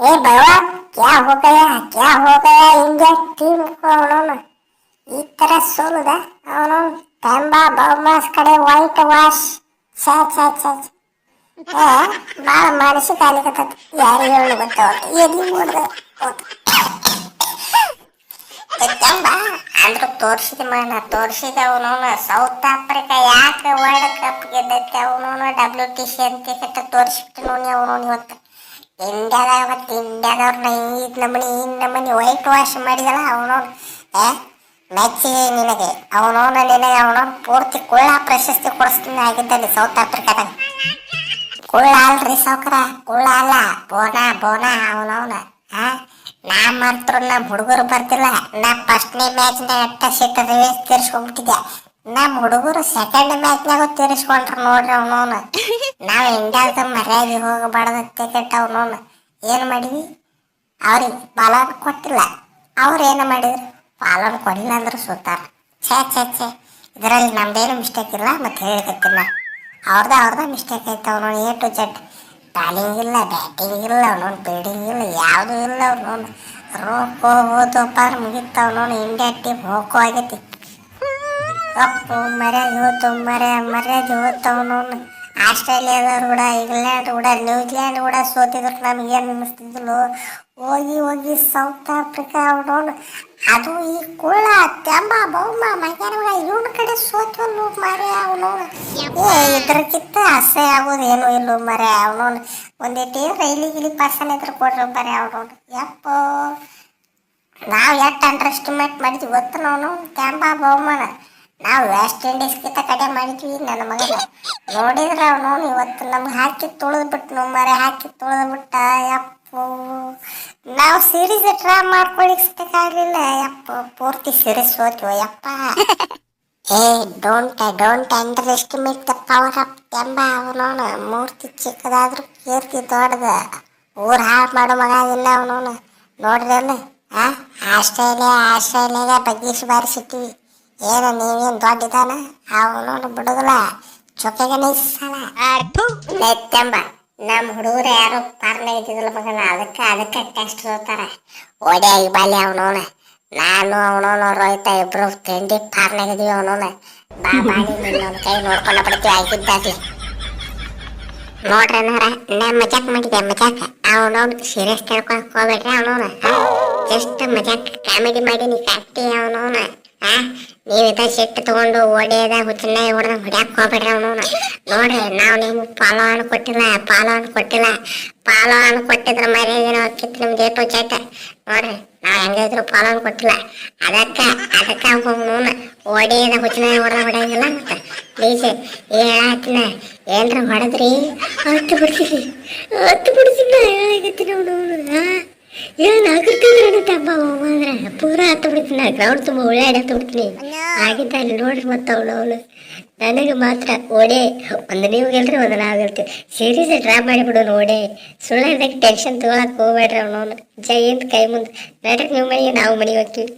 ए भैया क्या हो गया क्या हो गया इंडिया टीम को ಅವನವನು ಈ ತರ ಸೋಲುದ ಅವನು ತಂಬ ಬೌಮಾಸ್ ಕಡೆ ವೈಟ್ ವಾಶ್ ಛೇ ಛೇ ಛೇ ಛೇ. ಏ ಭಾಳ ಮಾನಸಿಕ ಆಗ್ಲಿಕತ್ತದ ಯಾರಿಗೆ ಹೇಳು ಗೊತ್ತಾವತ್ತು ಎಲ್ಲಿ ನೋಡ್ದೆ ತಂಬ ಅಂದ್ರೂ ತೋರಿಸಿದ ಮಣ್ಣ ತೋರಿಸಿದ ಅವನವನು ಸೌತ್ ಆಫ್ರಿಕಾ ಯಾಕೆ ವರ್ಲ್ಡ್ ಕಪ್ ಗೆದ್ದೈತೆ ಅವನವನು ಡಬ್ಲ್ಯೂ ಟಿ ಸಿ ಅಂತ ಕೆಟ್ಟ ತೋರಿಸ್ಬಿಟ್ಟು ನೋಡಿ ಅವನವನು ಇವತ್ತು ಇಂಡಿಯಾದಾಗ ಮತ್ತು ಇಂಡಿಯಾದವ್ರನ್ನ ಈ ನಮನಿ ಈ ನಮನಿ ವೈಟ್ ವಾಶ್ ಮಾಡಿದಲ್ಲ ಅವನು ಏ? ಮೆಚ್ಚಿಗೆ ನಿನಗೆ. ಅವನು ನಿನಗೆ ಅವನು ಪೂರ್ತಿ ಕುಳ್ಳ ಪ್ರಶಸ್ತಿ ಕೊಡಿಸ್ತೀನಿ ಆಗಿದ್ದಲ್ಲಿ ಸೌತ್ ಆಫ್ರಿಕಾದಾಗ ಕುಳ್ಳ ಅಲ್ರಿ ಸೌಕರ ಕುಳ್ಳ ಅಲ್ಲ, ಬೋನ ಬೋನ ಅವನವನ ಹಾ ನಾ ಮಾತ್ರ ನಮ್ಮ ಹುಡುಗರು ಬರ್ತಿಲ್ಲ. ನಾ ಫಸ್ಟ್ನೇ ಮ್ಯಾಚ್ನಾಗ ಅಟ್ಟ ಸಿಟ್ಟ ರಿವೇಸ್ ತೀರಿಸ್ಕೊಂಡ್ಬಿಟ್ಟಿದ್ದೆ ನಮ್ಮ ಹುಡುಗರು ಸೆಕೆಂಡ್ ಮ್ಯಾಚ್ನಾಗ ತೀರಿಸ್ಕೊಂಡ್ರ ನೋಡ್ರಿ ಅವನೋನ ನಾವ್ ಇಂಡಿಯಾದ ಮರ್ಯಾದೆ ಹೋಗಬಾರ್ದು ಕೆಟ್ಟ ಅವನೋನ ಏನು ಮಾಡಿದ್ವಿ ಅವ್ರಿಗೆ ಪಾಲನ್ ಕೊಟ್ಟಿಲ್ಲ. ಅವ್ರು ಏನು ಮಾಡಿದ್ರು? ಪಾಲನ್ ಕೊಡಲಿಲ್ಲ ಅಂದ್ರೆ ಸುತ್ತಾರ. ಛೇ ಛೇ ಛೇ. ಇದರಲ್ಲಿ ನಮ್ದೇನು ಮಿಸ್ಟೇಕ್ ಇಲ್ಲ ಮತ್ತೆ ಹೇಳಿಕತ್ತಿಲ್ಲ ಅವ್ರದ್ದು ಅವ್ರದ್ದು ಮಿಸ್ಟೇಕ್ ಐತೆ ಅವನು ಎ ಟು ಜೆಡ್ ಬಾಲಿಂಗ್ ಇಲ್ಲ ಬ್ಯಾಟಿಂಗ್ ಇಲ್ಲ ಫೀಲ್ಡಿಂಗ್ ಇಲ್ಲ, ಯಾವುದೂ ಇಲ್ಲ ಅವನೋನ್ ರೋಕ್ ಹೋಗ್ಬೋದು ಅಪ್ಪ ಮುಗಿತ ನೋಡಿ ಇಂಡಿಯಾ ಟೀಮ್ ಹೋಗೋ ಆಗೈತಿ. ಅಪ್ಪು, ಮರ್ಯಾದ ಹೋತು, ಮರ್ಯ, ಮರ್ಯಾದ ಹೋತವನು ಆಸ್ಟ್ರೇಲಿಯಾದವ್ರು ಕೂಡ, ಇಂಗ್ಲೆಂಡ್ ಕೂಡ, ನ್ಯೂಜಿಲ್ಯಾಂಡ್ ಕೂಡ ಸೋತಿದ್ರು. ನಮಗೇನು ಅನ್ನಿಸ್ತಿದ್ಲು? ಹೋಗಿ ಹೋಗಿ ಸೌತ್ ಆಫ್ರಿಕಾ ಅವನವನು ಅದು ಈ ಕುಳ್ಳ, ತೆಂಬ ಬೌಮ ಮೈದಾನ ಇವನ ಕಡೆ ಸೋತವನು ಮರೆ ಅವನು. ಏ, ಇದ್ರಕ್ಕಿಂತ ಅಸಹ್ಯ ಆಗೋದು ಏನೂ ಇಲ್ಲ ಮರೆ ಒಂದೇ ಒಂದಿಟ್ಟು ರೈಲಿ ಗಿಲಿ ಪರ್ಸನ್ ಇದ್ರೆ ಕೊಡ್ರಿ ಮರೆ ಅವನವನು ಯಪ್ಪೋ. ನಾವು ಎಷ್ಟು ಅಂಡರ್ ಎಸ್ಟಿಮೇಟ್ ಮಾಡಿದ್ವಿ ಗೊತ್ತು ನಾವು ತೆಂಬ ನಾವು ವೆಸ್ಟ್ ಇಂಡೀಸ್ ಇಂಡೀಸ್ಗಿಂತ ಕಡೆ ಮಾಡಿದ್ವಿ, ನನ್ನ ಮಗನ. ನೋಡಿದ್ರೆ ಅವನು ಇವತ್ತು ನಮ್ಗೆ ಹಾಕಿ ತುಳಿದ್ಬಿಟ್ಟು ಮರೆ ಹಾಕಿ ತುಳಿದ್ಬಿಟ್ಟ, ಯಪ್ಪು. ನಾವು ಸೀರೀಸ್ ಡ್ರಾ ಆಗಲಿಲ್ಲ. ಯಪ್ಪ, ಪೂರ್ತಿ ಸೀರೀಸ್ ಹೋದ್ವು ಯಪ್ಪ. ಏ don't don't underestimate the power of ಎಂಬ ಅವನವನು ಮೂರ್ತಿ ಚಿಕ್ಕದಾದ್ರೂ ಕೀರ್ತಿ ದೊಡ್ಡದ. ಊರು ಹಾಳು ಮಾಡೋ ಮಗ ಇಲ್ಲ ಅವನವನು ನೋಡ್ರಿ ಆ ಆಸ್ಟ್ರೇಲಿಯಾ ಆಸ್ಟ್ರೇಲಿಯಾಗ ಬಗ್ಗಿಸಿ ಬಾರಿಸಿಟ್ಟಿವಿ ಏನು ನೀವೇನು ದೊಡ್ಡಿದಾನ? ಅವನವನು ಬಿಡುದಿಲ್ಲ ಚೊಕ್ಕೆಗೆ ನೈಸಲ್ಲ ನೆತ್ತೆಂಬ. ನಮ್ಮ ಹುಡುಗರು ಯಾರು ಪಾರ್ನೆ ಇದ್ದಿದ್ದಿಲ್ಲ ಮಗನ. ಅದಕ್ಕೆ ಅದಕ್ಕೆ ಟೆಸ್ಟ್ ಹೋಗ್ತಾರ ಓಡಿಯಾಗಿ ಬಾಲಿ ಅವನೋನ ನಾನು ಅವನವನು ರೋಹಿತ ಇಬ್ರು ತಿಂಡಿ ಪಾರ್ನಾಗಿದ್ದೀವಿ ಅವನವನ ಬಾ ಬಾಡಿ ನಿನ್ನ ಕೈ ನೋಡ್ಕೊಂಡ ಬಿಡ್ತೀವಿ ಆಗಿದ್ದಾಗ್ಲಿ. ನೋಡ್ರನಾರ ನಾ ಮಜಾಕ್ ಮಾಡಿದೆ ಮಜಾಕ್. ಅವನವ್ನು ಸೀರಿಯಸ್ ತಿಳ್ಕೊಳಕ್ ಹೋಗ್ಬೇಡ್ರಿ ಅವನೋನ ಜಸ್ಟ್ ಮಜಾಕ್ ಕಾಮಿಡಿ ಮಾಡಿ ನೀ ಕಟ್ಟಿ ಅವನವನ ಆ ನೀವು ಇದ ಸಿಟ್ಟು ತಗೊಂಡು ಓಡಿಯದ ಹುಚ್ಚನ್ನ ಹೊಡೆದ ಹೊಡ್ಯಾಕ್ ಹೋಗ್ಬೇಡ್ರಿ ಅವನವನ ನೋಡ್ರಿ ನಾವು ನಿಮ್ಗೆ ಪಾಲೋ ಹಣ್ಣು ಕೊಟ್ಟಿಲ್ಲ ಪಾಲೋ ಹಣ್ಣು ಕೊಟ್ಟಿಲ್ಲ ಪಾಲೋ ಹಣ್ಣು ಕೊಟ್ಟಿದ್ರ ಮರ್ಯಾದೇನೋ ಹಾಕಿತ್ತು ನಿಮ್ದು ಏಟು ಚಟ ನೋಡ್ರಿ ನಾವು ಹೆಂಗಿದ್ರು ಪಾಲೋ ಹಣ್ಣು ಕೊಟ್ಟಿಲ್ಲ ಅದಕ್ಕ ಅದಕ್ಕ ಅವನವನ ಓಡಿಯದ ಹುಚ್ಚನ್ನ ಹೊಡೆದ ಹೊಡೆಯಂಗಿಲ್ಲ ಮತ್ತೆ ಪ್ಲೀಸ್ ಹೇಳತ್ತಿನ ಏನ್ರ ಹೊಡೆದ್ರಿ ಹತ್ತು ಬಿಡ್ತೀರಿ ಹತ್ತು ಬಿಡ್ತೀನಿ ಹೇಳಾಗತ್ತೀನಿ ಅವನು ಏನು ಆಗಿರ್ತಿದ್ರೆ ತಮ್ಮ ಅಂದ್ರೆ ಪೂರ ಹತ್ತು ಬಿಡ್ತೀನಿ ಗ್ರೌಂಡ್ ತುಂಬ ಉಳ್ಳಾಡಿ ಹತ್ತು ಬಿಡ್ತೀನಿ ಆಗಿದ್ದ ಅಲ್ಲಿ ನೋಡ್ರಿ ಮತ್ತೆ ಅವಳು ಅವಳು ನನಗೆ ಮಾತ್ರ ಓಡೆ ಒಂದು ನೀವು ಗೆಲ್ರಿ ಒಂದು ನಾವು ಗೆಲ್ತೀವಿ ಸೀರೀಸ್ ಡ್ರಾ ಮಾಡಿಬಿಡು ಓಡೆ ಸುಳ್ಳಾರ್ದಾಗ ಟೆನ್ಷನ್ ತಗೊಳಕ್ ಹೋಗ್ಬೇಡ್ರಿ ಅವನವನು ಜೈ ಅಂತ ಕೈ ಮುಂದೆ ನಡ್ರಿ ನೀವು ಮನೆಗೆ ನಾವು ಮನೆಗೆ ಹೋಗ್ತೀವಿ